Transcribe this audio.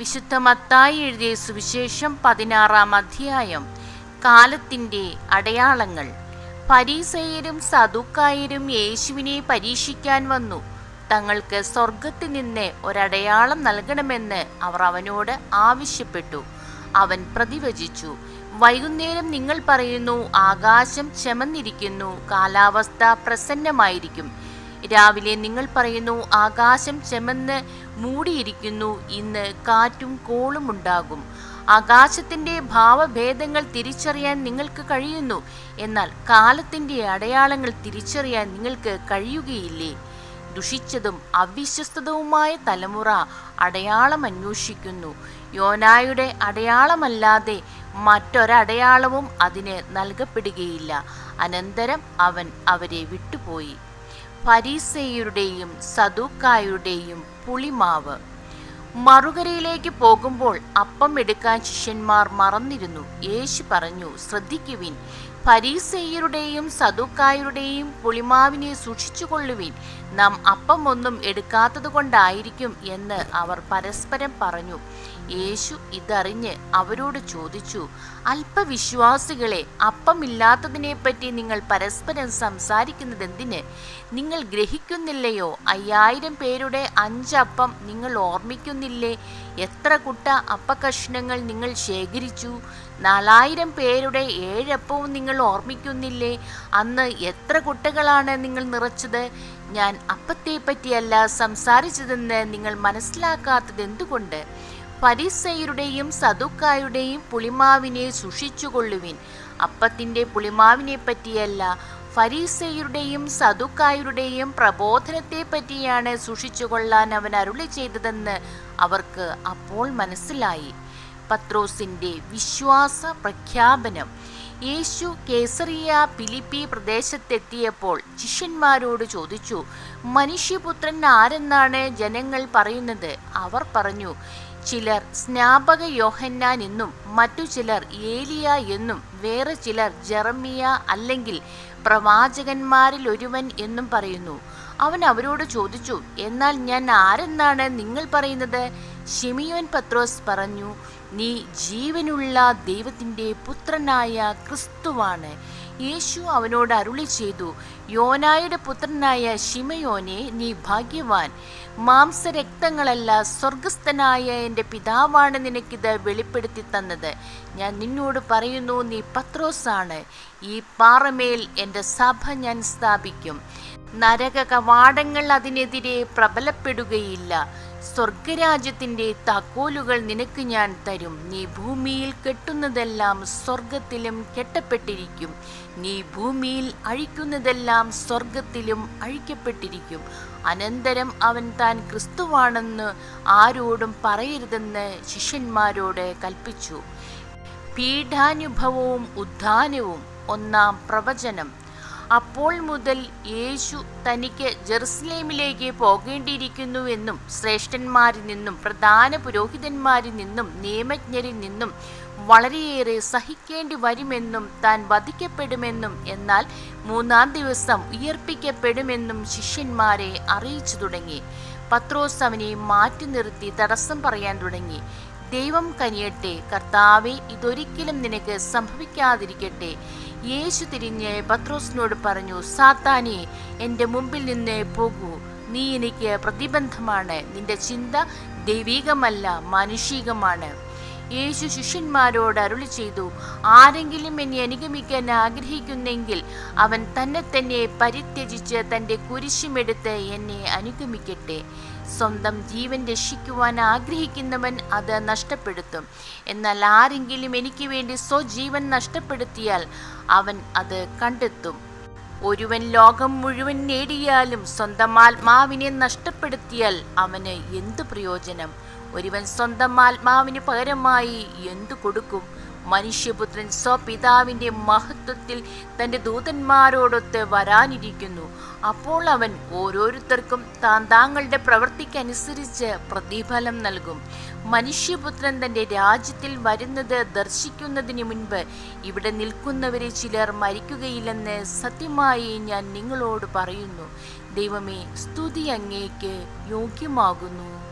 വിശുദ്ധ മത്തായി എഴുതിയ സുവിശേഷം പതിനാറാം അധ്യായം. കാലത്തിന്റെ അടയാളങ്ങൾ. പരീസയരും സദുക്കായരും യേശുവിനെ പരീക്ഷിക്കാൻ വന്നു. തങ്ങൾക്ക് സ്വർഗത്തിൽ നിന്ന് ഒരടയാളം നൽകണമെന്ന് അവർ അവനോട് ആവശ്യപ്പെട്ടു. അവൻ പ്രതിവചിച്ചു വൈകുന്നേരം നിങ്ങൾ പറയുന്നു ആകാശം ചെമന്നിരിക്കുന്നു കാലാവസ്ഥ പ്രസന്നമായിരിക്കും. രാവിലെ നിങ്ങൾ പറയുന്നു ആകാശം ചെമന്ന് മൂടിയിരിക്കുന്നു ഇന്ന് കാറ്റും കോളും ഉണ്ടാകും. ആകാശത്തിന്റെ ഭാവഭേദങ്ങൾ തിരിച്ചറിയാൻ നിങ്ങൾക്ക് കഴിയുന്നു. എന്നാൽ കാലത്തിന്റെ അടയാളങ്ങൾ തിരിച്ചറിയാൻ നിങ്ങൾക്ക് കഴിയുകയില്ലേ? ദുഷിച്ചതും അവിശ്വസ്തവുമായ തലമുറ അടയാളം അന്വേഷിക്കുന്നു. യോനായുടെ അടയാളമല്ലാതെ മറ്റൊരടയാളവും അതിന് നൽകപ്പെടുകയില്ല. അനന്തരം അവൻ അവരെ വിട്ടുപോയി. ഫരീസേയരുടെയും സദൂക്കായുടെയും പുളിമാവ്. മറുകരയിലേക്ക് പോകുമ്പോൾ അപ്പം എടുക്കാൻ ശിഷ്യന്മാർ മറന്നിരുന്നു. യേശു പറഞ്ഞു ശ്രദ്ധിക്കുവിൻ ഫരീസേയരുടെയും സദുക്കായരുടെയും പുളിമാവിനെ സൂക്ഷിച്ചുകൊള്ളുവിൻ. നാം അപ്പം ഒന്നും എടുക്കാത്തത് കൊണ്ടായിരിക്കും എന്ന് അവർ പരസ്പരം പറഞ്ഞു. യേശു ഇതറിഞ്ഞ് അവരോട് ചോദിച്ചു അല്പവിശ്വാസികളെ അപ്പമില്ലാത്തതിനെപ്പറ്റി നിങ്ങൾ പരസ്പരം സംസാരിക്കുന്നത് എന്തിന് നിങ്ങൾ ഗ്രഹിക്കുന്നില്ലയോ? അയ്യായിരം പേരുടെ അഞ്ചപ്പം നിങ്ങൾ ഓർമ്മിക്കുന്നില്ലേ? എത്ര കുട്ട അപ്പകഷ്ണങ്ങൾ നിങ്ങൾ ശേഖരിച്ചു? നാലായിരം പേരുടെ ഏഴപ്പവും നിങ്ങൾ ഓർമ്മിക്കുന്നില്ലേ? അന്ന് എത്ര കുട്ടകളാണ് നിങ്ങൾ നിറച്ചത്? ഞാൻ അപ്പത്തെ പറ്റിയല്ല സംസാരിച്ചതെന്ന് നിങ്ങൾ മനസ്സിലാക്കാത്തത് എന്തുകൊണ്ട്? പരിസയുടെയും സതുക്കായുടെയും പുളിമാവിനെ സൂക്ഷിച്ചുകൊള്ളുവിൻ. അപ്പത്തിന്റെ പുളിമാവിനെ പറ്റിയല്ല ഫരീസയുടെയും സതുക്കായുടെയും പ്രബോധനത്തെ പറ്റിയാണ് സൂക്ഷിച്ചുകൊള്ളാൻ അവൻ അരുളി ചെയ്തതെന്ന് അവർക്ക് അപ്പോൾ മനസ്സിലായി. പത്രോസിന്റെ വിശ്വാസ പ്രഖ്യാപനം. യേശു കേസറിയ പിലിപ്പി പ്രദേശത്തെത്തിയപ്പോൾ ശിഷ്യന്മാരോട് ചോദിച്ചു മനുഷ്യപുത്രൻ ആരെന്നാണ് ജനങ്ങൾ പറയുന്നത്? അവർ പറഞ്ഞു ചിലർ സ്നാപക യോഹന്നാൻ എന്നും മറ്റു ചിലർ ഏലിയ എന്നും വേറെ ചിലർ ജെറമിയ അല്ലെങ്കിൽ പ്രവാചകന്മാരിൽ ഒരുവൻ എന്നും പറയുന്നു. അവൻ അവരോട് ചോദിച്ചു എന്നാൽ ഞാൻ ആരെന്നാണ് നിങ്ങൾ പറയുന്നത്? ഷിമിയോൻ പത്രോസ് പറഞ്ഞു നീ ജീവനുള്ള ദൈവത്തിന്റെ പുത്രനായ ക്രിസ്തുവാണ്. യേശു അവനോട് അരുളി ചെയ്തു യോനായുടെ പുത്രനായ ഷിമയോനെ നീ ഭാഗ്യവാൻ. മാംസരക്തങ്ങളല്ല സ്വർഗസ്ഥനായ എന്റെ പിതാവാണ് നിനക്കിത് വെളിപ്പെടുത്തി തന്നത്. ഞാൻ നിന്നോട് പറയുന്നു നീ പത്രോസാണ്. ഈ പാറമേൽ എന്റെ സഭ ഞാൻ സ്ഥാപിക്കും. നരക കവാടങ്ങൾ അതിനെതിരെ പ്രബലപ്പെടുകയില്ല. സ്വർഗരാജ്യത്തിന്റെ താക്കോലുകൾ നിനക്ക് ഞാൻ തരും. നീ ഭൂമിയിൽ കെട്ടുന്നതെല്ലാം സ്വർഗത്തിലും കെട്ടപ്പെട്ടിരിക്കും. നീ ഭൂമിയിൽ അഴിക്കുന്നതെല്ലാം സ്വർഗത്തിലും അഴിക്കപ്പെട്ടിരിക്കും. അനന്തരം അവൻ താൻ ക്രിസ്തുവാണെന്ന് ആരോടും പറയരുതെന്ന് ശിഷ്യന്മാരോട് കൽപ്പിച്ചു. പീഠാനുഭവവും ഉദ്ധാനവും ഒന്നാം പ്രവചനം. അപ്പോൾ മുതൽ യേശു തനിക്ക് ജെറുസലേമിലേക്ക് പോകേണ്ടിയിരിക്കുന്നുവെന്നും ശ്രേഷ്ഠന്മാരിൽ നിന്നും പ്രധാന പുരോഹിതന്മാരിൽ നിന്നും നിയമജ്ഞരിൽ നിന്നും വളരെയേറെ സഹിക്കേണ്ടി വരുമെന്നും താൻ വധിക്കപ്പെടുമെന്നും എന്നാൽ മൂന്നാം ദിവസം ഉയർപ്പിക്കപ്പെടുമെന്നും ശിഷ്യന്മാരെ അറിയിച്ചു തുടങ്ങി. പത്രോസ് അവനെ മാറ്റി നിർത്തി തടസ്സം പറയാൻ തുടങ്ങി. ദൈവം കനിയട്ടെ. കർത്താവെ ഇതൊരിക്കലും നിനക്ക് സംഭവിക്കാതിരിക്കട്ടെ. യേശു തിരിഞ്ഞ് പത്രോസിനോട് പറഞ്ഞു സാത്താനെ എന്റെ മുമ്പിൽ നിന്ന് പോകൂ. നീ എനിക്ക് പ്രതിബന്ധമാണ്. നിന്റെ ചിന്ത ദൈവീകമല്ല മാനുഷികമാണ്. യേശു ശിഷ്യന്മാരോട് അരുളി ചെയ്തു ആരെങ്കിലും എന്നെ അനുഗമിക്കാൻ ആഗ്രഹിക്കുന്നെങ്കിൽ അവൻ തന്നെ തന്നെ പരിത്യജിച്ച് തന്റെ കുരിശുമെടുത്ത് എന്നെ അനുഗമിക്കട്ടെ. സ്വന്തം ജീവൻ രക്ഷിക്കുവാൻ ആഗ്രഹിക്കുന്നവൻ അത് നഷ്ടപ്പെടുത്തും. എന്നാൽ ആരെങ്കിലും എനിക്ക് വേണ്ടി സ്വജീവൻ നഷ്ടപ്പെടുത്തിയാൽ അവൻ അത് കണ്ടെത്തും. ഒരുവൻ ലോകം മുഴുവൻ നേടിയാലും സ്വന്തം ആത്മാവിനെ നഷ്ടപ്പെടുത്തിയാൽ അവന് എന്തു പ്രയോജനം? ഒരുവൻ സ്വന്തം ആത്മാവിന് പകരമായി എന്തു കൊടുക്കും? മനുഷ്യപുത്രൻ സ്വപിതാവിന്റെ മഹത്വത്തിൽ തന്റെ ദൂതന്മാരോടൊത്ത് വരാനിരിക്കുന്നു. അപ്പോൾ അവൻ ഓരോരുത്തർക്കും താൻ താങ്കളുടെ പ്രവൃത്തിക്കനുസരിച്ച് പ്രതിഫലം നൽകും. മനുഷ്യപുത്രൻ തന്റെ രാജ്യത്തിൽ വരുന്നത് ദർശിക്കുന്നതിന് മുൻപ് ഇവിടെ നിൽക്കുന്നവരെ ചിലർ മരിക്കുകയില്ലെന്ന് സത്യമായി ഞാൻ നിങ്ങളോട് പറയുന്നു. ദൈവമേ സ്തുതി അങ്ങേക്ക് യോഗ്യമാകുന്നു.